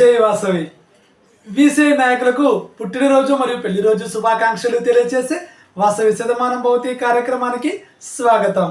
జై వాసవి బీసీఐ నాయకులకు పుట్టినరోజు మరియు పెళ్ళి రోజు శుభాకాంక్షలు తెలియజేసే వాసవి శతమానం భౌతిక కార్యక్రమానికి స్వాగతం.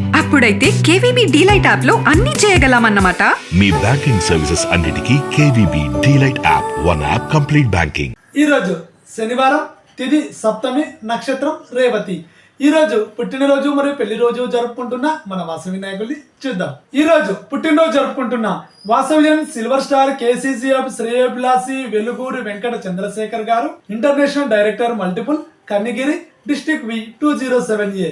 అప్పుడైతే కేవీబీ డీలైట్ యాప్లో అన్ని చేయగలమన్నమాట. మీ బ్యాంకింగ్ సర్వీసెస్ అన్నిటికీ KVB DeLight app one app complete banking. ఈరోజు శనివారం తిది సప్తమి నక్షత్రం రేవతి. ఈ రోజు పుట్టినరోజు మరియు పెళ్ళి రోజు జరుపుకుంటున్న మన వాసవి నాయకుల్ని చూద్దాం. ఈ రోజు పుట్టినరోజు జరుపుకుంటున్న వాసవ్యం silver star KCCF శ్రేయభిలాసి Veluguri Venkata Chandrasekhar garu international director multiple Kanigiri district V two zero seven A.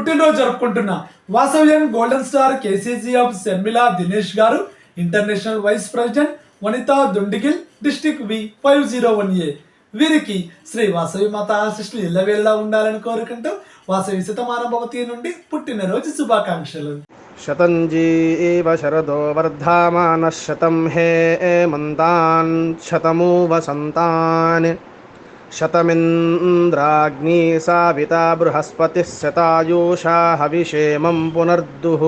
పుట్టినరోజు జరుపుకుంటున్న వాసవ్యం golden star KCC of Sharmila Dinesh garu international vice president Vanitha Dundigal district V five zero one A. వీరికి శ్రీ వాసవి మాత ఆశిష్లు ఇళ్ళవేళ్ళ ఉండాలని కోరుకుంటూ వాసవి శతమానభవతి నుండి పుట్టినరోజు శుభాకాంక్షలు. శతంజీ ఏవ శరదో వర్ధమాన శతం హే మంతాన్ శతము వసంతాన్ शतमिन्द्राग्नी साविता बृहस्पतिः शतायुषा हविषेमं पुनर्दुः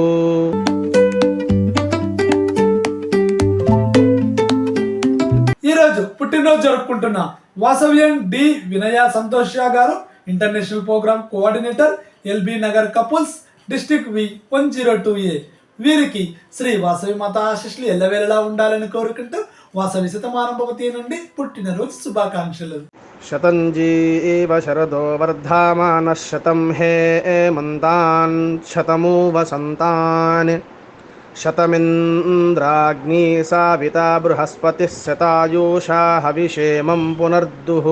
ఈ రోజు పుట్టినరోజు జరుపుకుంటున్న వాసవ్యం D Vinaya Santosh Shah garu international programme coordinator LB Nagar couples district V one zero two A వీరికి శ్రీ వాసవి మాత ఆశిష్లు ఎల్లవేళలా ఉండాలని కోరుకుంటూ వాసవి శతమానం భవతి నుండి పుట్టినరోజు శుభాకాంక్షలు शतञ्जी एव शरदो वर्धामानः शतं हे एमन्तान् शतमु वसन्तान् शतमिन्द्राग्नी साविता बृहस्पतिः शतायुषा हविषेमं पुनर्दुः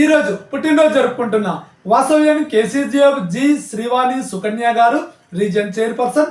ఈ రోజు పుట్టినరోజు జరుపుకుంటున్న వాసవ్యం KCGF G Srivani Sukanya garu region chairperson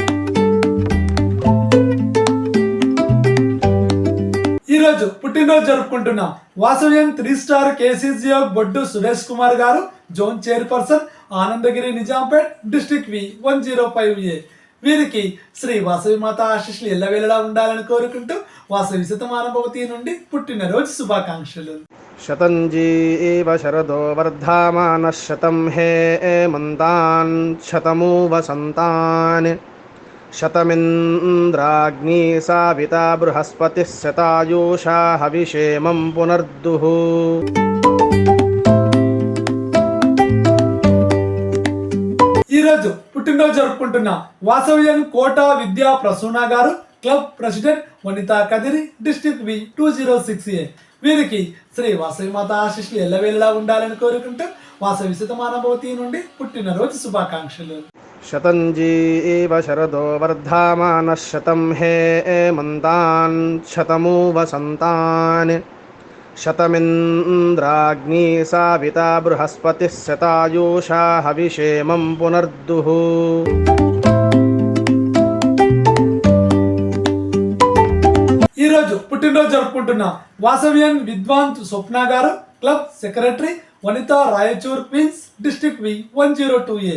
ఈరోజు పుట్టినరోజు జరుపుకుంటున్నాం. వాసవ్యం three star KCC Boddu Suresh Kumar garu zone chairperson Anandagiri Nizampet district V one zero five A. వీరికి శ్రీ వాసవి మాత ఆశీస్సులు ఎల్లవేళలా ఉండాలని కోరుకుంటూ వాసవి శతమానభవతి నుండి పుట్టినరోజు శుభాకాంక్షలు. శతంజీ ఏవ శరదో వర్ధమాన శతం హే మంతాన్ శతము వసంతాన్ शतमिन्द्राग्नी साविता बृहस्पतिः शतायुषा हविषेमं पुनर्दुः ఈ రోజు పుట్టినరోజు జరుపుకుంటున్న వాసవ్యం Kota Vidya Prasuna garu club president Vanitha Kadiri district V two zero six A వీరికి శ్రీ వాసవి మాత ఆశిష్లు ఎల్లవేళలా ఉండాలని కోరుకుంటూ వాసవి శతమానభవతి నుండి పుట్టినరోజు శుభాకాంక్షలు शतञ्जी एव शरदो वर्धामानः शतं हे एमन्तान् शतमु वसन्तान् शतमिन्द्राग्नी साविता बृहस्पतिः शतायुषा हविषेमं पुनर्दुः ఈ రోజు పుట్టినరోజు జరుపుకుంటున్న వాసవ్యన్ విద్వాంత్ Swapna garu club secretary Vanitha Raichur Queens district V one zero two A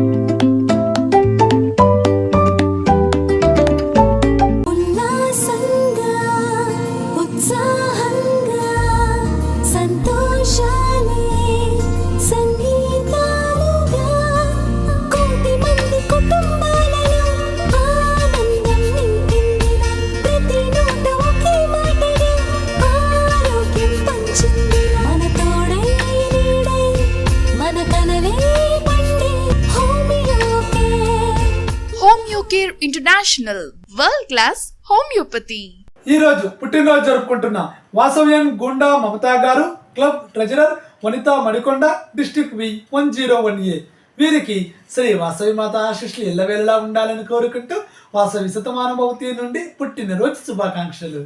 international world class homeopathy ఈ రోజు పుట్టినరోజు జరుపుకుంటున్న వాసవ్యన్ Gunda Mamata garu club treasurer Vanitha Manikonda district V one zero one A. వీరికి శ్రీ వాసవి మాత ఆశిష్లు ఎల్లవేళలా ఉండాలని కోరుకుంటూ వాసవి శతమానుభవతి నుండి పుట్టినరోజు శుభాకాంక్షలు.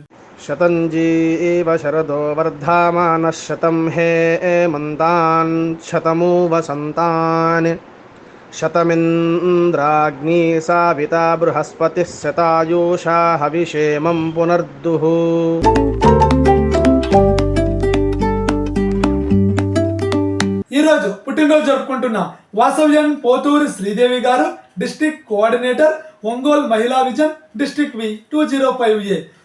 శతంజీవ శరదో వర్ధమానः శతం హే మంతాన్ శతమూ వసంతాన్ శతమింద్రాగ్నీ సావితా బృహస్పతి శతాయూషా హవిషేమం పునర్దుః. ఈ రోజు పుట్టినరోజు జరుపుకుంటున్న వాసవ్యన్ పోతూరి శ్రీదేవి గారు district coordinator Ongole Mahila vision district V two zero five A.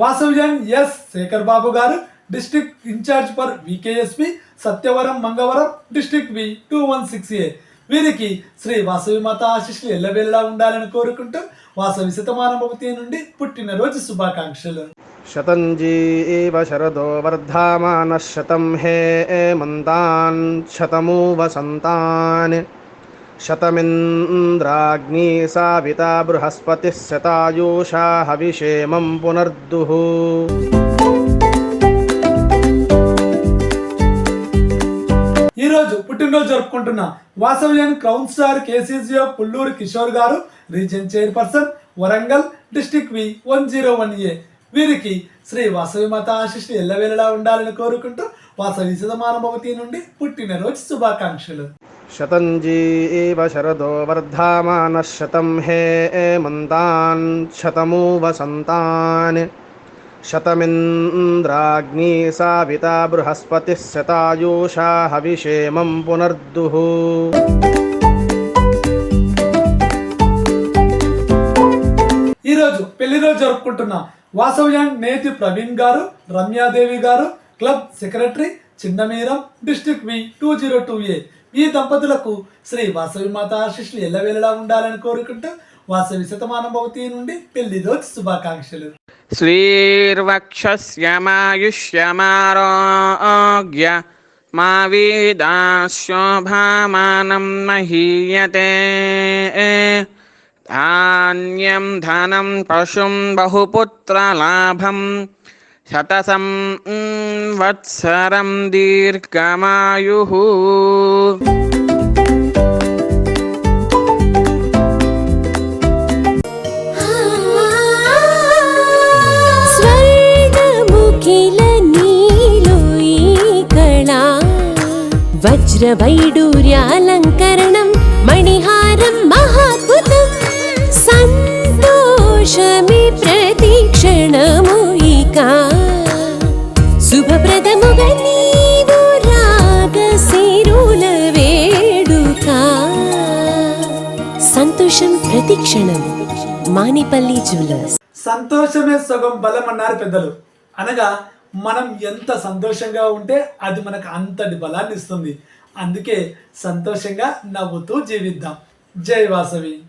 వాసవ్యన్ yes. Sekhar Babu గారు district incharge for VKSP Satyavaram Mangavaram district V two one six A. వీరికి శ్రీ వాసవి మాత ఆశిష్లు ఎల్లవేళలా ఉండాలని కోరుకుంటూ వాసవి శతమానుభవతి నుండి పుట్టినరోజు శుభాకాంక్షలు. శతంజీవ శరదో వర్ధామాన శతం హే మంతాన్ శతమూ వసంతాన్ శతమింద్రాగ్నీ సావితా బృహస్పతి శతాయూషా హవిషేమం పునర్దుః. ఈ రోజు పుట్టినరోజు జరుపుకుంటున్న వాసవ్యన్ crown star KCCO Pulluru Kishore garu region chairperson Warangal district V one zero one A. వీరికి శ్రీ వాసవి మాత ఆశిష్లు ఎల్లవేళలా ఉండాలని కోరుకుంటూ వాసవి నుండి పుట్టినరోజు శుభాకాంక్షలు. శతంజీవ శరదో వర్ధమానः శతం హే మంతాన్ శతమూ వసంతాన్ శతమింద్రాగ్నీ సావితా బృహస్పతిः శతాయూషా హవిషేమం పునర్దుః. ఈ రోజు పెళ్ళి రోజు జరుపుకుంటున్న వాసవ్యాన్ నేతి Praveen garu Ramyadevi garu club secretary Chinnameram district V two zero two A. ఈ దంపతులకు శ్రీ వాసవి మాత ఆశిష్లు ఎల్లవేళలా ఉండాలని కోరుకుంటూ వాసవి శతమానం భవతి నుండి పెళ్ళి రోజు శుభాకాంక్షలు. శ్రీర్వక్షమాయుష్యమారోగ్య మా వీదాశోభామానం మహీయతే. ధాన్యం ధనం పశుం బహుపుత్రలాభం శతసం వత్సరం దీర్ఘమాయు. వజ్రవైడూర్యాలంకరణం ప్రతిక్షణం మానిపల్లి జ్యువెలర్స్. సంతోషమే సగం బలం అన్నారు పెద్దలు. అనగా మనం ఎంత సంతోషంగా ఉంటే అది మనకు అంతటి బలాన్ని ఇస్తుంది. అందుకే సంతోషంగా నవ్వుతూ జీవిద్దాం. జై వాసవి.